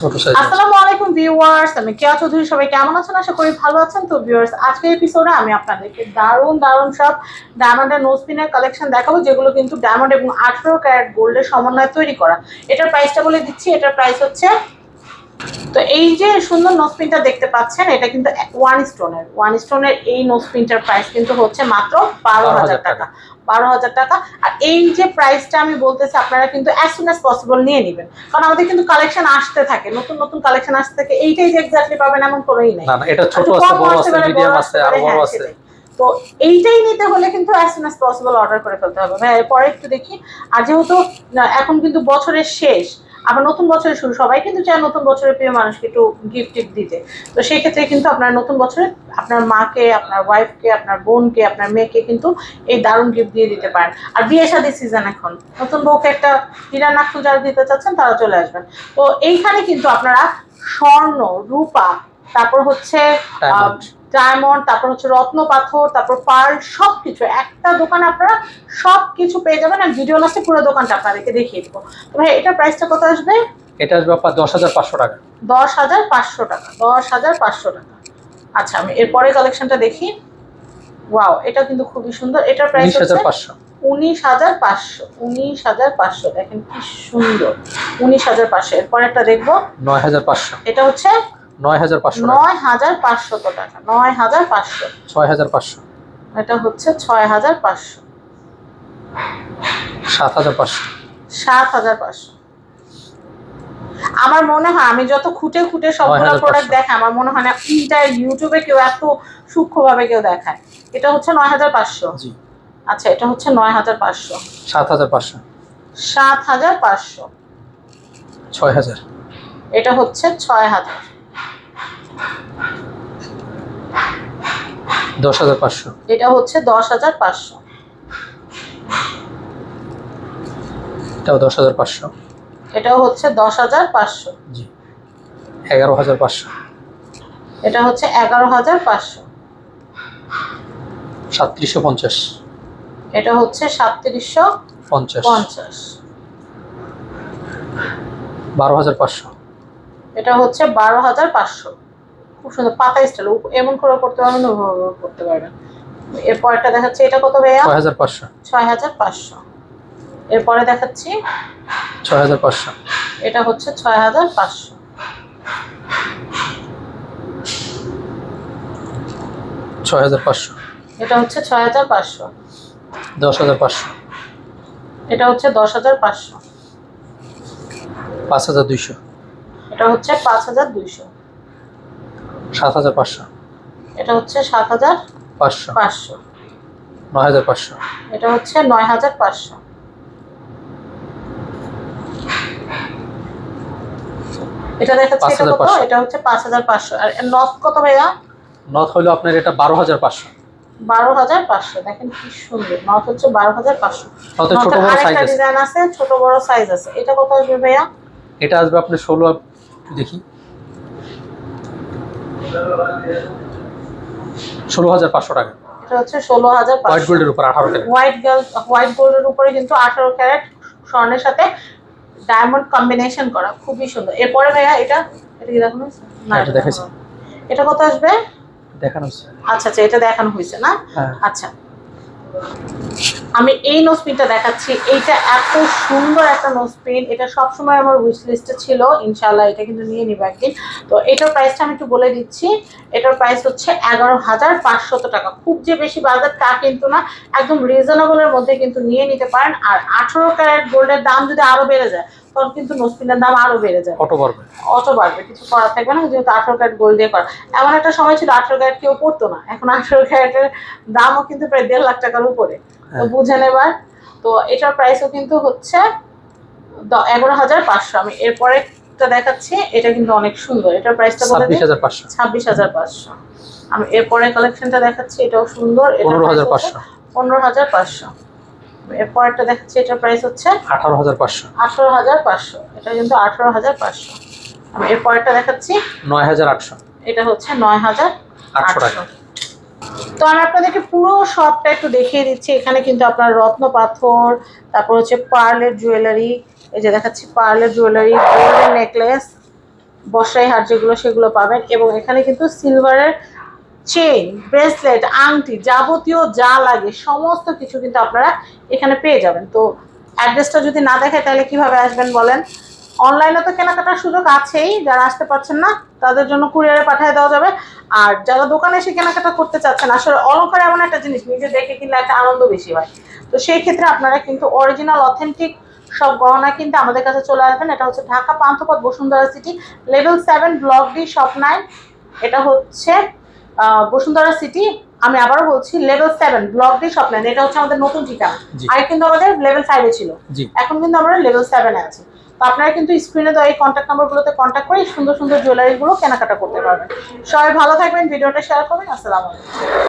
আসসালামু আলাইকুম ভিউয়ার্স আমি কেয়া চৌধুরী, সবাই কেমন আছেন? আশা করি ভালো আছেন। তো ভিউয়ার্স আজকের এপিসোডে আমি আপনাদেরকে দারুণ দারুণ সব ডায়মন্ডের নোজপিনের কালেকশন দেখাবো, যেগুলো কিন্তু ডায়মন্ড এবং আঠারো ক্যারেট গোল্ডের সমন্বয়ে তৈরি করা। এটার প্রাইসটা বলে দিচ্ছি। এটার প্রাইস হচ্ছে তো এই যে সুন্দর নোজপিনটা দেখতে পাচ্ছেন এটা কিন্তু ওয়ান স্টোনের ওয়ান স্টোনের এই নোজপিনটার প্রাইস কিন্তু হচ্ছে মাত্র বারো হাজার টাকা। বারো হাজার টাকা। আর এই যে প্রাইসটা আমি বলতেছি আপনারা কিন্তু অ্যাজ সুন অ্যাজ পসিবল নিয়ে নেবেন। কারণ আমাদের কিন্তু কালেকশন আসতে থাকে। নতুন নতুন কালেকশন আসতে থাকে। এইটাই যে এক্স্যাক্টলি পাবেন এমন কোনোই নেই। না এটা ছোট আছে বড় আছে মিডিয়াম আছে আসতে আর বড় হ্যাঁ, আছে। তো এইটাই নিতে হলে কিন্তু as soon as possible order করে ফেলতে হবে। ভাই পরে একটু দেখি। আর যেহেতু এখন কিন্তু বছরের শেষ আবার নতুন বছরের শুরু, সবাই কিন্তু চায় নতুন বছরের প্রিয় মানুষকে একটু গিফট টিফট দিতে। তো সেই ক্ষেত্রে কিন্তু আপনার নতুন বছরে আপনার মাকে, আপনার ওয়াইফকে আপনার বোনকে, আপনার মেয়েকে কিন্তু এই দারুণ গিফট দিয়ে দিতে পারেন। আর বিয়ে শাদী সিজন এখন, নতুন বউকে একটা হীরা নাকফুল যারা দিতে চাচ্ছেন তারা চলে আসবেন। তো এইখানে কিন্তু আপনারা স্বর্ণ, রূপা, তারপর হচ্ছে. ডায়মন্ড তারপর হচ্ছে রত্ন পাথর তারপর পার্ল সব কিছু একটা দোকানে আপনারা সব কিছু পেয়ে যাবেন আর ভিডিও লাস্টে পুরো দোকানটা আপনাদেরকে দেখিয়ে দেবো। তো ভাই এটার প্রাইসটা কত আসবে? এটা আসবে আপনার দশ হাজার পাঁচশো টাকা। দশ হাজার পাঁচশো টাকা দশ হাজার পাঁচশো টাকা। আচ্ছা আমি এরপরে কালেকশনটা দেখি। ওয়াও এটা কিন্তু খুবই সুন্দর। এটার প্রাইস হাজার পাঁচশো। উনিশ হাজার পাঁচশো উনিশ হাজার পাঁচশো। দেখেন কি সুন্দর। উনিশ হাজার পাঁচশো। এরপর একটা দেখব। নয় হাজার পাঁচশো। এটা হচ্ছে নয় হাজার পাঁচশো নয় হাজার পাঁচশত টাকা নয় হাজার পাঁচশো ছয় হাজার পাঁচশো এটা হচ্ছে ছয় হাজার পাঁচশো সাত হাজার পাঁচশো সাত হাজার পাঁচশো আমার মনে হয় আমি যত খুঁটে খুঁটে সবগুলো প্রোডাক্ট দেখে আমার মনে হয় না ইন্টার ইউটিউবে কেউ এত সূক্ষ্মভাবে কেউ দেখায় এটা হচ্ছে নয় হাজার পাঁচশো আচ্ছা এটা হচ্ছে নয় হাজার পাঁচশো সাত হাজার পাঁচশো সাত হাজার পাঁচশো ছয় হাজার এটা হচ্ছে ছয় হাজার দশ হাজার পাঁচশো। এটা হচ্ছে দশ হাজার পাঁচশো। এটাও দশ হাজার পাঁচশো। এটাও হচ্ছে দশ হাজার পাঁচশো। জি। এগারো হাজার পাঁচশো। এটা হচ্ছে এগারো হাজার পাঁচশো। সাতত্রিশশো পঞ্চাশ। এটা হচ্ছে সাতত্রিশশো পঞ্চাশ। পঞ্চাশ। বারো হাজার পাঁচশো। এটা হচ্ছে বারো হাজার পাঁচশো। খুব সুন্দর পাতা স্টাইল এমন করে করতে পারবেন ওভাবে করতে পারবেন এরপর একটা দেখাচ্ছি এটা কত ভাইয়া? ছয় হাজার পাঁচশো। ছয় হাজার পাঁচশো। এরপরে দেখাচ্ছি ছয় হাজার পাঁচশো। এটা হচ্ছে ছয় হাজার পাঁচশো। ছয় হাজার পাঁচশো। এটা হচ্ছে ছয় হাজার পাঁচশো। দশ হাজার পাঁচশো। এটা হচ্ছে দশ হাজার পাঁচশো। পাঁচ হাজার দুইশো। এটা হচ্ছে পাঁচ হাজার দুইশো। সাত হাজার পাঁচশো। এটা হচ্ছে সাত হাজার পাঁচশো। পাঁচশো। নয় হাজার পাঁচশো। এটা হচ্ছে নয় হাজার পাঁচশো। এটা দেখাচ্ছি এটা কত? এটা হচ্ছে পাঁচ হাজার পাঁচশো। আর নথ কত ভাইয়া? নথ আপনার এটা বারো হাজার পাঁচশো। বারো হাজার পাঁচশো। দেখেন কি সুন্দর। নথ হচ্ছে বারো হাজার পাঁচশো। নথের ছোট বড় সাইজ আছে। ডিজাইন আছে ছোট বড় সাইজ আছে। এটা কত আসবে ভাইয়া? এটা আসবে আপনার ষোলো দেখি। ষোলো হাজার পাঁচশো টাকা। এটা হচ্ছে ষোলো হাজার হোয়াইট গোল্ডের উপর আঠারো টাকা হোয়াইট গোল্ডের উপরে কিন্তু আঠারো ক্যারেট স্বর্ণের সাথে ডায়মন্ড কম্বিনেশন করা। খুবই সুন্দর। এরপরে ভাইয়া এটা এটা কি দেখানো না হ্যাঁ, এটা দেখাইছি। এটা কত আসবে? দেখানো হচ্ছে আচ্ছা আচ্ছা এটা দেখানো হয়েছে না? হ্যাঁ। আচ্ছা। আমি এই নোজপিনটা দেখাচ্ছি। এইটা এত সুন্দর একটা নোজপিন এটা সবসময় আমার উইশ লিস্টে ছিল। ইনশাল্লাহ এটা কিন্তু নিয়ে নিবো একদিন। তো এটার প্রাইসটা আমি একটু বলে দিচ্ছি। এটার প্রাইস হচ্ছে এগারো হাজার পাঁচশত টাকা। খুব যে বেশি বাজার তা কিন্তু না। একদম রিজনেবলের মধ্যে কিন্তু নিয়ে নিতে পারেন। আর আঠেরো ক্যারেট গোল্ডের দাম যদি আরও বেড়ে যায় তখন কিন্তু নোজপিনের দাম আরও বেড়ে যায় অটো বাড়বে। অত বাড়বে। কিছু করার থাকবে না। যেহেতু আঠেরো ক্যারেট গোল্ড দিয়ে করা। এমন একটা সময় ছিল আঠেরো ক্যারেট কেউ পড়তো না। এখন আঠেরো ক্যারেটের দামও কিন্তু প্রায় দেড় লাখ টাকার উপরে। তো হ্যাঁ। বুঝেন এবার তো এটার প্রাইসও কিন্তু হচ্ছে এগারো হাজার পাঁচশো। আমি এরপরে দেখাচ্ছি এটা কিন্তু অনেক সুন্দর। এটার প্রাইসটা বলে হাজার পাঁচশো। ছাব্বিশ হাজার পাঁচশো। আমি এরপরে কালেকশনটা দেখাচ্ছি এটাও সুন্দর। পনেরো হাজার পাঁচশো। পনেরো হাজার পাঁচশো। এরপর একটা দেখাচ্ছি এটার প্রাইস হচ্ছে আঠারো হাজার পাঁচশো। আঠারো হাজার পাঁচশো। এটা কিন্তু আঠারো হাজার পাঁচশো। আমি এরপরটা দেখাচ্ছি নয় হাজার আটশো। এটা হচ্ছে নয় হাজার আটশো টাকা। তো আমি আপনাদেরকে পুরো শপটা একটু দেখিয়ে দিচ্ছি। এখানে কিন্তু আপনার রত্ন পাথর, তারপর হচ্ছে পার্লের জুয়েলারি, এই যে দেখাচ্ছি পার্লের জুয়েলারি, গোল্ডেন নেকলেস, বসাই হার যেগুলো সেগুলো পাবেন এবং এখানে কিন্তু সিলভারের চেইন, ব্রেসলেট, আংটি যাবতীয় যা লাগে সমস্ত কিছু কিন্তু আপনারা এখানে পেয়ে যাবেন। তো অ্যাড্রেসটা যদি না দেখে তাহলে কীভাবে আসবেন বলেন? অনলাইনে তো কেনাকাটার সুযোগ আছেই যারা আসতে পারছেন না তাদের জন্য কুরিয়ারে পাঠিয়ে দেওয়া যাবে। আর যারা দোকানে এসে কেনাকাটা করতে চাচ্ছেন আসলে অলঙ্কার এমন একটা জিনিস নিজে দেখে কিনলে একটা আনন্দ বেশি হয়। তো সেই ক্ষেত্রে আপনারা কিন্তু অরিজিনাল অথেন্টিক সব গহনা কিন্তু আমাদের কাছে চলে আসবেন। এটা হচ্ছে Dhaka Panthapath Bashundhara city level seven block D shop nine এটা হচ্ছে বসুন্ধরা সিটি আমি আবারও বলছি level seven block D shop nine এটা হচ্ছে আমাদের নতুন ঠিকানা। আগে কিন্তু আমাদের লেভেল ফাইভে ছিল। এখন কিন্তু আমরা লেভেল সেভেনে আছি। আপনারা কিন্তু স্ক্রিনে দেওয়া এই কন্ট্যাক্ট নাম্বারগুলোতে কন্ট্যাক্ট করে সুন্দর সুন্দর জুয়েলারিগুলো কেনাকাটা করতে পারবেন। সবাই ভালো থাকবেন, ভিডিওটা শেয়ার করবেন, আসসালামু আলাইকুম।